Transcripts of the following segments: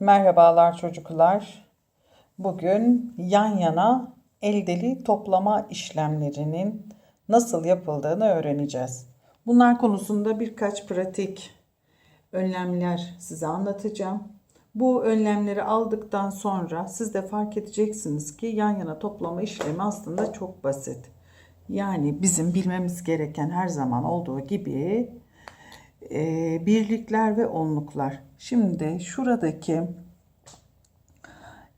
Merhabalar çocuklar. Bugün yan yana eldeli toplama işlemlerinin nasıl yapıldığını öğreneceğiz. Bunlar konusunda birkaç pratik önlemler size anlatacağım. Bu önlemleri aldıktan sonra siz de fark edeceksiniz ki yan yana toplama işlemi aslında çok basit. Yani bizim bilmemiz gereken her zaman olduğu gibi e, birlikler ve onluklar. Şimdi şuradaki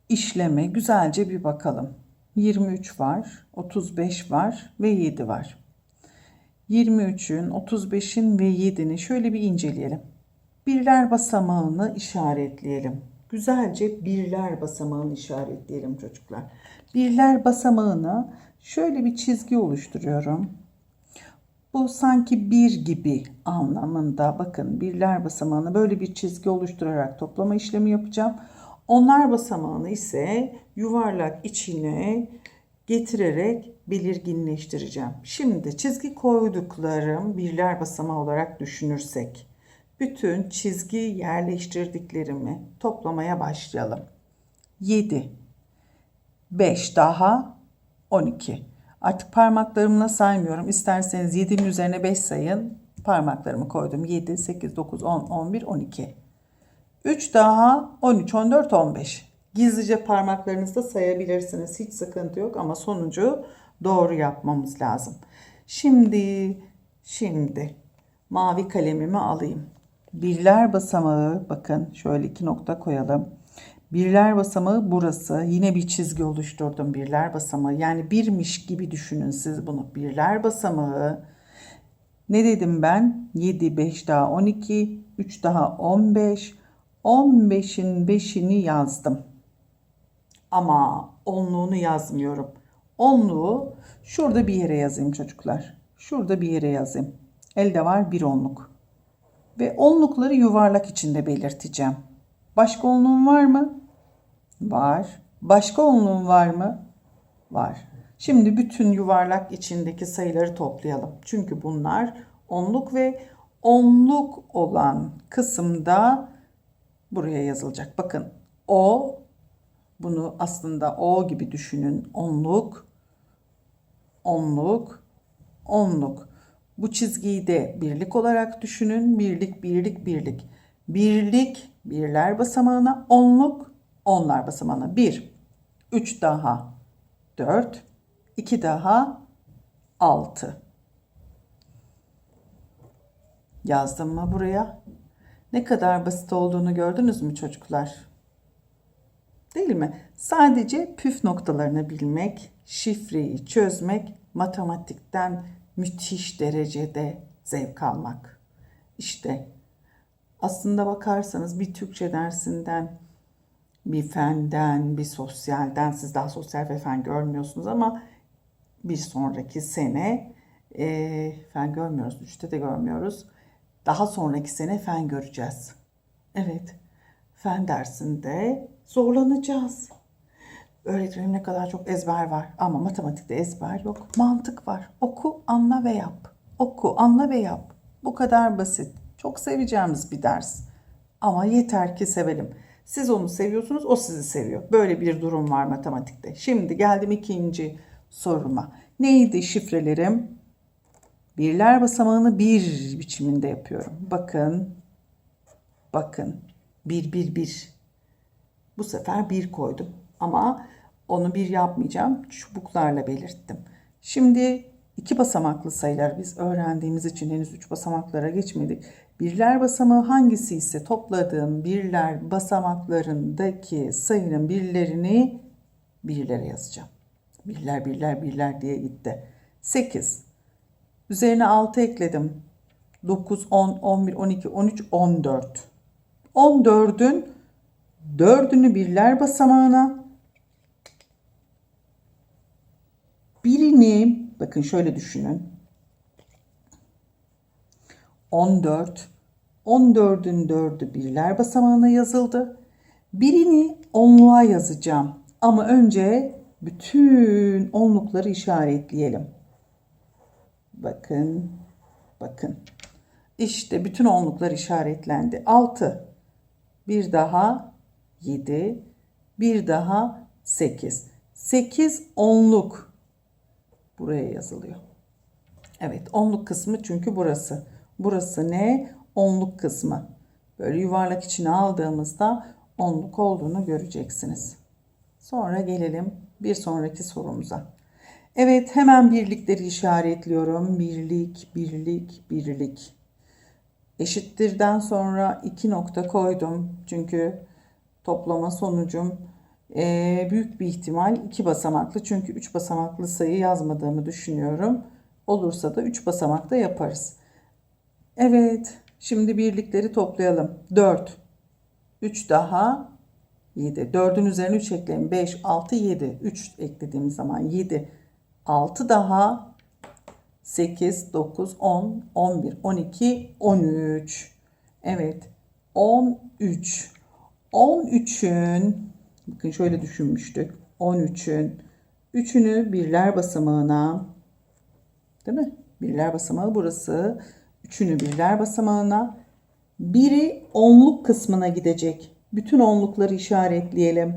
işleme güzelce bir bakalım. 23 var, 35 var ve 7 var. 23'ün, 35'in ve 7'nin şöyle bir inceleyelim. Birler basamağını işaretleyelim. Güzelce birler basamağını işaretleyelim çocuklar. Birler basamağına şöyle bir çizgi oluşturuyorum. Bu sanki bir gibi anlamında bakın birler basamağını böyle bir çizgi oluşturarak toplama işlemi yapacağım. Onlar basamağını ise yuvarlak içine getirerek belirginleştireceğim. Şimdi çizgi koyduklarım birler basamağı olarak düşünürsek bütün çizgi yerleştirdiklerimi toplamaya başlayalım. 7 5 daha 12. Artık parmaklarımla saymıyorum. İsterseniz 7'nin üzerine 5 sayın. Parmaklarımı koydum. 7, 8, 9, 10, 11, 12. 3 daha 13, 14, 15. Gizlice parmaklarınızda sayabilirsiniz. Hiç sıkıntı yok ama sonucu doğru yapmamız lazım. Şimdi, şimdi mavi kalemimi alayım. Birler basamağı bakın şöyle iki nokta koyalım. Birler basamağı burası. Yine bir çizgi oluşturdum birler basamağı. Yani birmiş gibi düşünün siz bunu. Birler basamağı. Ne dedim ben? 7, 5 daha 12, 3 daha 15. 15'in 5'ini yazdım. Ama onluğunu yazmıyorum. Onluğu şurada bir yere yazayım çocuklar. Şurada bir yere yazayım. Elde var bir onluk. Ve onlukları yuvarlak içinde belirteceğim. Başka onluğun var mı? Var. Başka onluğun var mı? Var. Şimdi bütün yuvarlak içindeki sayıları toplayalım. Çünkü bunlar onluk ve onluk olan kısımda buraya yazılacak. Bakın o bunu aslında o gibi düşünün. Onluk, onluk, onluk. Bu çizgiyi de birlik olarak düşünün. Birlik, birlik, birlik. Birlik, birler basamağına, onluk, onlar basamağına. 1, 3 daha 4, 2 daha 6. Yazdım mı buraya? Ne kadar basit olduğunu gördünüz mü çocuklar? Değil mi? Sadece püf noktalarını bilmek, şifreyi çözmek, matematikten müthiş derecede zevk almak. İşte aslında bakarsanız bir Türkçe dersinden, bir fenden, bir sosyalden, siz daha sosyal ve fen görmüyorsunuz ama bir sonraki sene e, fen görmüyoruz, üçte de görmüyoruz. Daha sonraki sene fen göreceğiz. Evet, fen dersinde zorlanacağız. Öğretmenim ne kadar çok ezber var ama matematikte ezber yok. Mantık var. Oku, anla ve yap. Oku, anla ve yap. Bu kadar basit. Çok seveceğimiz bir ders. Ama yeter ki sevelim. Siz onu seviyorsunuz, o sizi seviyor. Böyle bir durum var matematikte. Şimdi geldim ikinci soruma. Neydi şifrelerim? Birler basamağını bir biçiminde yapıyorum. Bakın, bakın. Bir, bir, bir. Bu sefer bir koydum. Ama onu bir yapmayacağım. Çubuklarla belirttim. Şimdi iki basamaklı sayılar biz öğrendiğimiz için henüz üç basamaklara geçmedik. Birler basamağı hangisi ise topladığım birler basamaklarındaki sayının birlerini birlere yazacağım. Birler birler birler diye gitti. 8. Üzerine 6 ekledim. 9, 10, 11, 12, 13, 14. 14'ün 4'ünü birler basamağına birini bakın şöyle düşünün. 14 14'ün 4'ü birler basamağına yazıldı. Birini onluğa yazacağım. Ama önce bütün onlukları işaretleyelim. Bakın, bakın. İşte bütün onluklar işaretlendi. 6. Bir daha 7, bir daha 8. 8 onluk. Buraya yazılıyor. Evet onluk kısmı çünkü burası. Burası ne? Onluk kısmı. Böyle yuvarlak içine aldığımızda onluk olduğunu göreceksiniz. Sonra gelelim bir sonraki sorumuza. Evet hemen birlikleri işaretliyorum. Birlik, birlik, birlik. Eşittirden sonra iki nokta koydum. Çünkü toplama sonucum eee, büyük bir ihtimal iki basamaklı. Çünkü üç basamaklı sayı yazmadığımı düşünüyorum. Olursa da üç basamakta yaparız. Evet, şimdi birlikleri toplayalım. 4, 3 daha 7. 4'ün üzerine 3 ekleyin. 5, 6, 7. 3 eklediğimiz zaman 7. 6 daha 8, 9, 10, 11, 12, 13. Evet. 13. 13'ün bakın şöyle düşünmüştük. 13'ün 3'ünü birler basamağına değil mi? Birler basamağı burası. Üçünü birler basamağına. Biri onluk kısmına gidecek. Bütün onlukları işaretleyelim.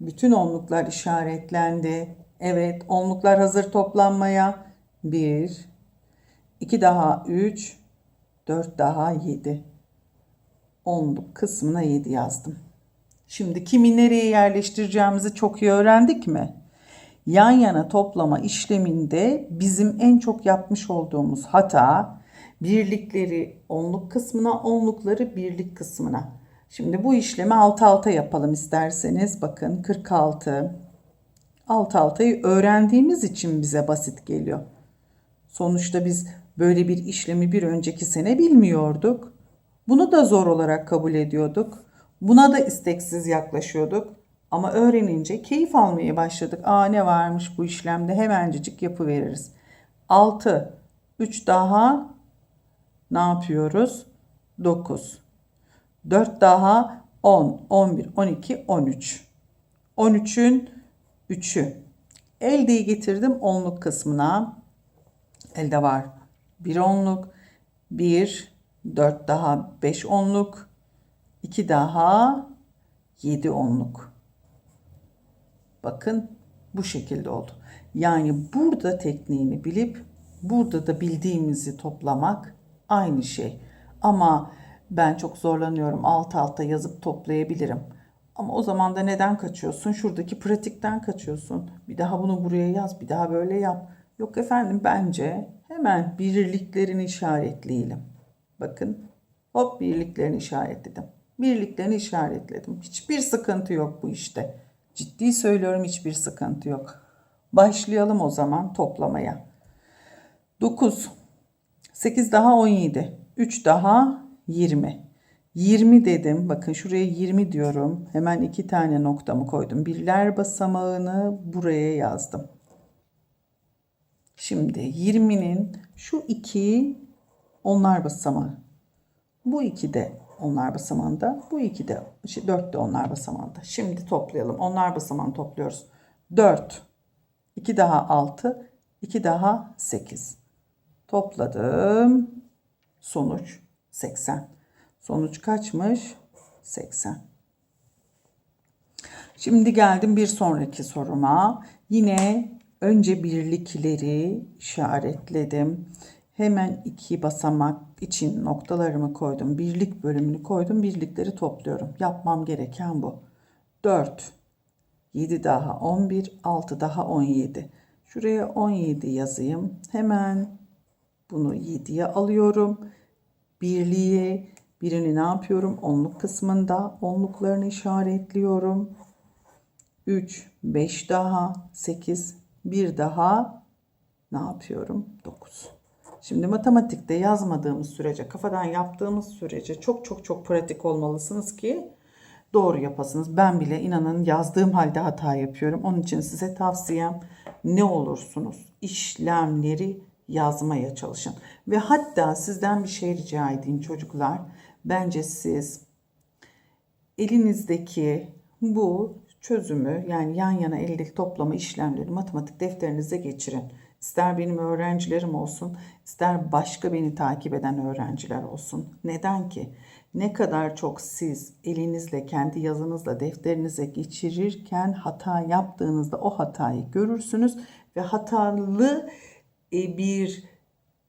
Bütün onluklar işaretlendi. Evet, onluklar hazır toplanmaya. 1, 2 daha 3, 4 daha 7. Onluk kısmına 7 yazdım. Şimdi kimi nereye yerleştireceğimizi çok iyi öğrendik mi? Yan yana toplama işleminde bizim en çok yapmış olduğumuz hata birlikleri onluk kısmına, onlukları birlik kısmına. Şimdi bu işlemi alt alta yapalım isterseniz. Bakın 46. Alt altayı öğrendiğimiz için bize basit geliyor. Sonuçta biz böyle bir işlemi bir önceki sene bilmiyorduk. Bunu da zor olarak kabul ediyorduk. Buna da isteksiz yaklaşıyorduk. Ama öğrenince keyif almaya başladık. Aa ne varmış bu işlemde hemencecik yapıveririz. 6, 3 daha ne yapıyoruz? 9. 4 daha 10, 11, 12, 13. 13'ün 3'ü. Eldeyi getirdim onluk kısmına. Elde var. 1 onluk, 1, 4 daha 5 onluk, 2 daha 7 onluk. Bakın bu şekilde oldu. Yani burada tekniğini bilip burada da bildiğimizi toplamak aynı şey. Ama ben çok zorlanıyorum. Alt alta yazıp toplayabilirim. Ama o zaman da neden kaçıyorsun? Şuradaki pratikten kaçıyorsun. Bir daha bunu buraya yaz, bir daha böyle yap. Yok efendim bence hemen birliklerini işaretleyelim. Bakın hop birliklerini işaretledim. Birliklerini işaretledim. Hiçbir sıkıntı yok bu işte. Ciddi söylüyorum hiçbir sıkıntı yok. Başlayalım o zaman toplamaya. 9, 8 daha 17, 3 daha 20. 20 dedim. Bakın şuraya 20 diyorum. Hemen iki tane noktamı koydum. Birler basamağını buraya yazdım. Şimdi 20'nin şu iki onlar basamağı. Bu iki de onlar basamağında. Bu iki de, şey, dört de onlar basamağında. Şimdi toplayalım. Onlar basamağını topluyoruz. 4, 2 daha 6, 2 daha 8. Topladım. Sonuç 80. Sonuç kaçmış? 80. Şimdi geldim bir sonraki soruma. Yine önce birlikleri işaretledim. Hemen iki basamak için noktalarımı koydum. Birlik bölümünü koydum. Birlikleri topluyorum. Yapmam gereken bu. 4, 7 daha 11, 6 daha 17. Şuraya 17 yazayım. Hemen bunu 7'ye alıyorum. Birliği birini ne yapıyorum? Onluk kısmında onluklarını işaretliyorum. 3, 5 daha 8, 1 daha ne yapıyorum? 9. Şimdi matematikte yazmadığımız sürece, kafadan yaptığımız sürece çok çok çok pratik olmalısınız ki doğru yapasınız. Ben bile inanın yazdığım halde hata yapıyorum. Onun için size tavsiyem ne olursunuz işlemleri yazmaya çalışın. Ve hatta sizden bir şey rica edeyim çocuklar. Bence siz elinizdeki bu çözümü yani yan yana elde toplama işlemleri matematik defterinize geçirin. İster benim öğrencilerim olsun, ister başka beni takip eden öğrenciler olsun. Neden ki? ne kadar çok siz elinizle kendi yazınızla defterinize geçirirken hata yaptığınızda o hatayı görürsünüz ve hatalı e, bir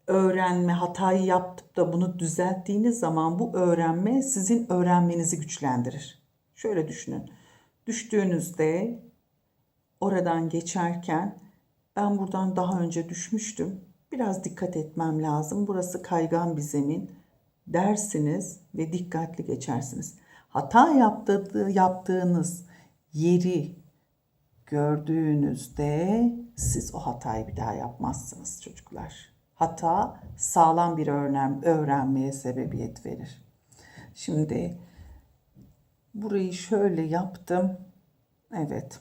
öğrenme hatayı yaptıp da bunu düzelttiğiniz zaman bu öğrenme sizin öğrenmenizi güçlendirir. Şöyle düşünün. Düştüğünüzde oradan geçerken ben buradan daha önce düşmüştüm. Biraz dikkat etmem lazım. Burası kaygan bir zemin dersiniz ve dikkatli geçersiniz. Hata yaptığı, yaptığınız yeri gördüğünüzde siz o hatayı bir daha yapmazsınız çocuklar. Hata sağlam bir öğren öğrenmeye sebebiyet verir. Şimdi burayı şöyle yaptım. Evet.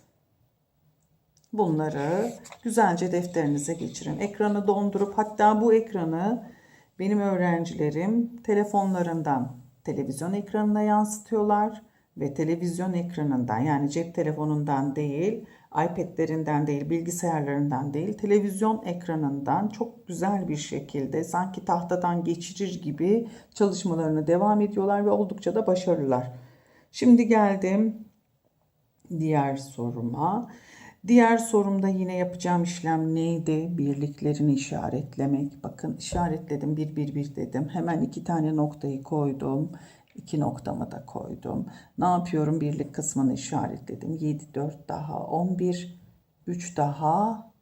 Bunları güzelce defterinize geçirin. Ekranı dondurup hatta bu ekranı benim öğrencilerim telefonlarından televizyon ekranına yansıtıyorlar ve televizyon ekranından yani cep telefonundan değil, iPad'lerinden değil, bilgisayarlarından değil, televizyon ekranından çok güzel bir şekilde sanki tahtadan geçirir gibi çalışmalarını devam ediyorlar ve oldukça da başarılılar. Şimdi geldim diğer soruma. Diğer sorumda yine yapacağım işlem neydi? Birliklerini işaretlemek. Bakın işaretledim bir bir bir dedim. Hemen iki tane noktayı koydum. İki noktamı da koydum. Ne yapıyorum? Birlik kısmını işaretledim. 7, 4 daha 11, 3 daha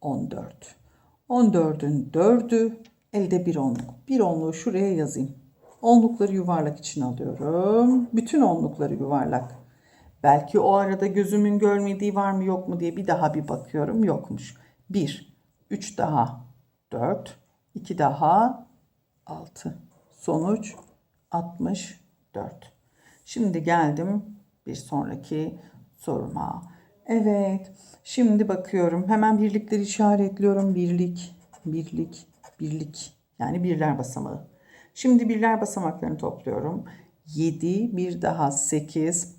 14. 14'ün 4'ü elde bir onluk. Bir onluğu şuraya yazayım. Onlukları yuvarlak için alıyorum. Bütün onlukları yuvarlak. Belki o arada gözümün görmediği var mı yok mu diye bir daha bir bakıyorum. Yokmuş. 1, 3 daha 4, 2 daha 6. Sonuç 64. Şimdi geldim bir sonraki soruma. Evet. Şimdi bakıyorum. Hemen birlikleri işaretliyorum. Birlik, birlik, birlik. Yani birler basamağı. Şimdi birler basamaklarını topluyorum. 7, bir daha 8,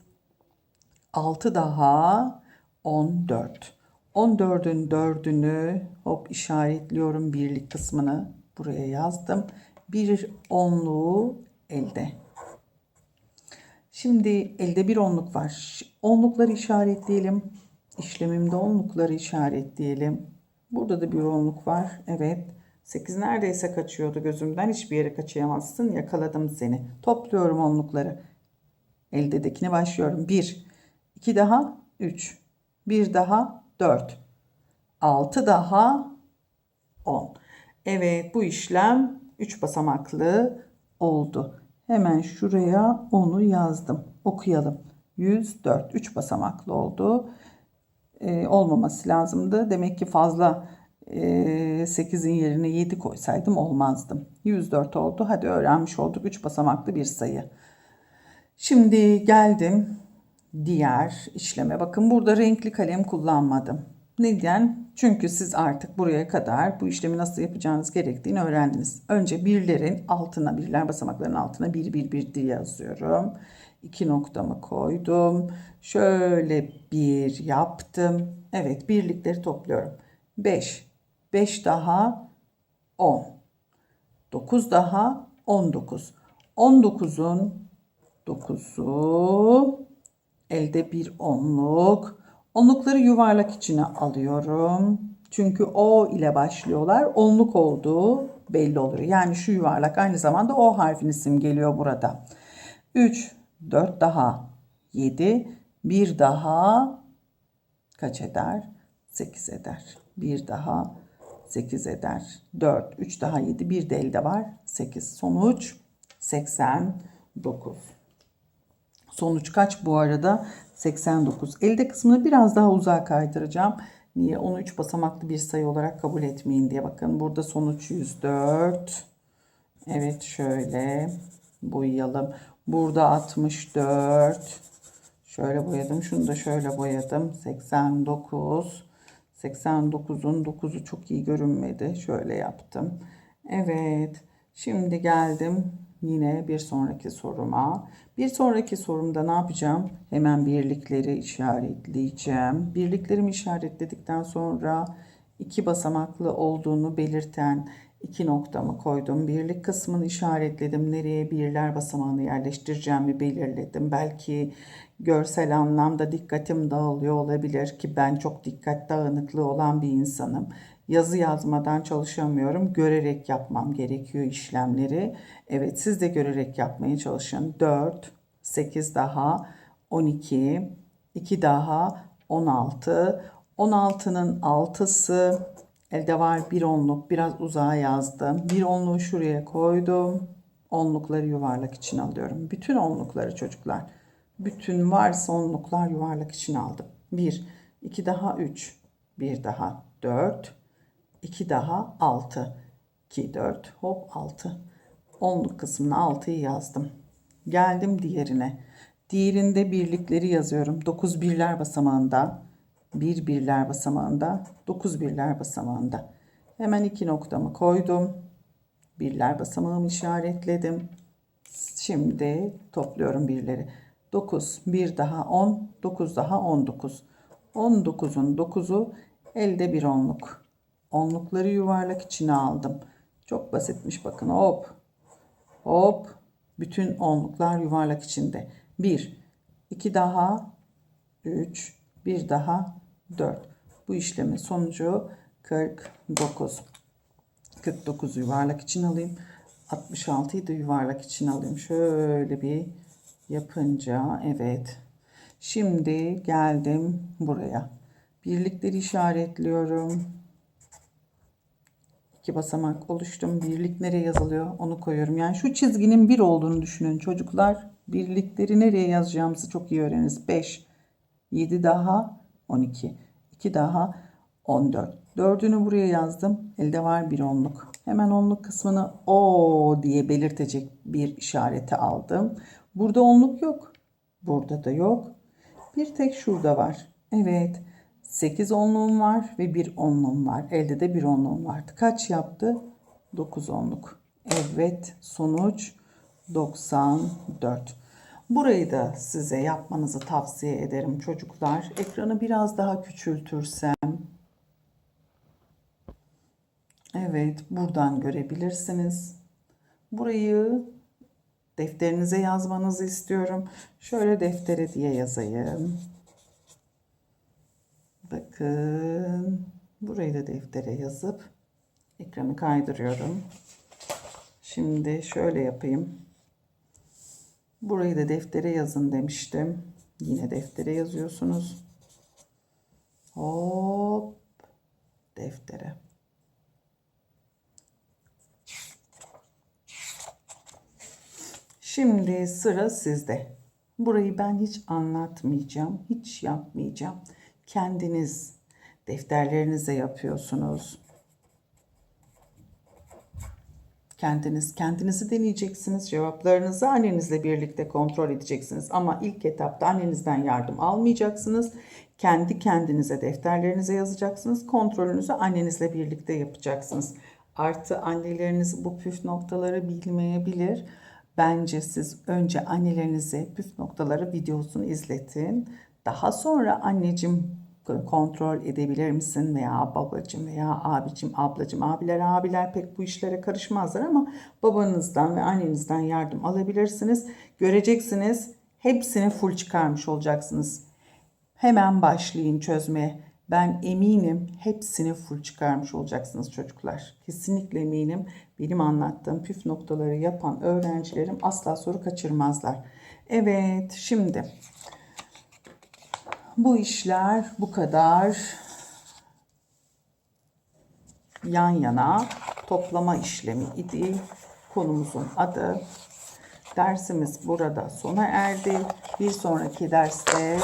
6 daha 14. 14'ün 4'ünü hop işaretliyorum birlik kısmını. Buraya yazdım. Bir onluğu elde. Şimdi elde bir onluk var. Onlukları işaretleyelim. İşlemimde onlukları işaretleyelim. Burada da bir onluk var. Evet. 8 neredeyse kaçıyordu gözümden. Hiçbir yere kaçıyamazsın. Yakaladım seni. Topluyorum onlukları. Eldedekine başlıyorum. 1, 2 daha 3, 1 daha 4, 6 daha 10. Evet bu işlem 3 basamaklı oldu. Hemen şuraya onu yazdım. Okuyalım. 104. 3 basamaklı oldu. Ee, olmaması lazımdı. Demek ki fazla e, 8'in yerine 7 koysaydım olmazdım. 104 oldu. Hadi öğrenmiş olduk. 3 basamaklı bir sayı. Şimdi geldim diğer işleme. Bakın burada renkli kalem kullanmadım. Neden? Çünkü siz artık buraya kadar bu işlemi nasıl yapacağınız gerektiğini öğrendiniz. Önce birlerin altına, birler basamakların altına bir bir bir diye yazıyorum. İki noktamı koydum. Şöyle bir yaptım. Evet birlikleri topluyorum. 5. 5 daha 10. 9 daha 19. 19'un 9'u elde bir onluk. Onlukları yuvarlak içine alıyorum. Çünkü O ile başlıyorlar. Onluk olduğu belli oluyor. Yani şu yuvarlak aynı zamanda O harfini simgeliyor burada. 3, 4 daha 7, 1 daha kaç eder? 8 eder. 1 daha 8 eder. 4, 3 daha 7, 1 de elde var. 8. Sonuç 89. Sonuç kaç bu arada? 89. Elde kısmını biraz daha uzağa kaydıracağım. Niye? Onu 3 basamaklı bir sayı olarak kabul etmeyin diye. Bakın burada sonuç 104. Evet şöyle boyayalım. Burada 64. Şöyle boyadım. Şunu da şöyle boyadım. 89. 89'un 9'u çok iyi görünmedi. Şöyle yaptım. Evet. Şimdi geldim yine bir sonraki soruma. Bir sonraki sorumda ne yapacağım? Hemen birlikleri işaretleyeceğim. Birliklerimi işaretledikten sonra iki basamaklı olduğunu belirten İki noktamı koydum. Birlik kısmını işaretledim. Nereye birler basamağını yerleştireceğimi belirledim. Belki görsel anlamda dikkatim dağılıyor olabilir ki ben çok dikkat dağınıklığı olan bir insanım. Yazı yazmadan çalışamıyorum. Görerek yapmam gerekiyor işlemleri. Evet siz de görerek yapmaya çalışın. 4, 8 daha, 12, 2 daha, 16. 16'nın 6'sı elde var bir onluk. Biraz uzağa yazdım. Bir onluğu şuraya koydum. Onlukları yuvarlak için alıyorum. Bütün onlukları çocuklar. Bütün varsa onluklar yuvarlak için aldım. 1, 2 daha 3, 1 daha 4, 2 daha 6. 2, 4, hop 6. Onluk kısmına 6'yı yazdım. Geldim diğerine. Diğerinde birlikleri yazıyorum. 9 birler basamağında, 1 birler basamağında, 9 birler basamağında. Hemen iki noktamı koydum. Birler basamağımı işaretledim. Şimdi topluyorum birleri. 9, 1 daha 10, 9 daha 19. 19'un 9'u elde bir onluk. Onlukları yuvarlak içine aldım. Çok basitmiş bakın hop. Hop. Bütün onluklar yuvarlak içinde. 1, 2 daha 3, 1 daha 4. Bu işlemin sonucu 49. 49 yuvarlak için alayım. 66'yı da yuvarlak için alayım. Şöyle bir yapınca evet. Şimdi geldim buraya. Birlikleri işaretliyorum. İki basamak oluştum. Birlik nereye yazılıyor onu koyuyorum. Yani şu çizginin bir olduğunu düşünün çocuklar. Birlikleri nereye yazacağımızı çok iyi öğreniriz. 5, 7 daha 12, 2 daha 14. Dördünü buraya yazdım. Elde var bir onluk. Hemen onluk kısmını o diye belirtecek bir işareti aldım. Burada onluk yok. Burada da yok. Bir tek şurada var. Evet. 8 onluğum var ve bir onluğum var. Elde de bir onluğum vardı. Kaç yaptı? 9 onluk. Evet. Sonuç 94. Burayı da size yapmanızı tavsiye ederim çocuklar. Ekranı biraz daha küçültürsem. Evet, buradan görebilirsiniz. Burayı defterinize yazmanızı istiyorum. Şöyle deftere diye yazayım. Bakın, burayı da deftere yazıp ekranı kaydırıyorum. Şimdi şöyle yapayım. Burayı da deftere yazın demiştim. Yine deftere yazıyorsunuz. Hop deftere. Şimdi sıra sizde. Burayı ben hiç anlatmayacağım, hiç yapmayacağım. Kendiniz defterlerinize yapıyorsunuz. Kendiniz kendinizi deneyeceksiniz. Cevaplarınızı annenizle birlikte kontrol edeceksiniz. Ama ilk etapta annenizden yardım almayacaksınız. Kendi kendinize defterlerinize yazacaksınız. Kontrolünüzü annenizle birlikte yapacaksınız. Artı anneleriniz bu püf noktaları bilmeyebilir. Bence siz önce annelerinize püf noktaları videosunu izletin. Daha sonra anneciğim kontrol edebilir misin veya babacım veya abicim ablacım abiler abiler pek bu işlere karışmazlar ama babanızdan ve annenizden yardım alabilirsiniz. Göreceksiniz hepsini full çıkarmış olacaksınız. Hemen başlayın çözmeye. Ben eminim hepsini full çıkarmış olacaksınız çocuklar. Kesinlikle eminim benim anlattığım püf noktaları yapan öğrencilerim asla soru kaçırmazlar. Evet şimdi bu işler bu kadar yan yana toplama işlemi idi. Konumuzun adı. Dersimiz burada sona erdi. Bir sonraki derste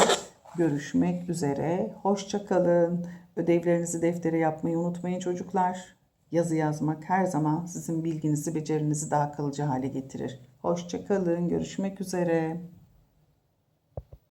görüşmek üzere. Hoşçakalın. Ödevlerinizi deftere yapmayı unutmayın çocuklar. Yazı yazmak her zaman sizin bilginizi, becerinizi daha kalıcı hale getirir. Hoşçakalın. Görüşmek üzere.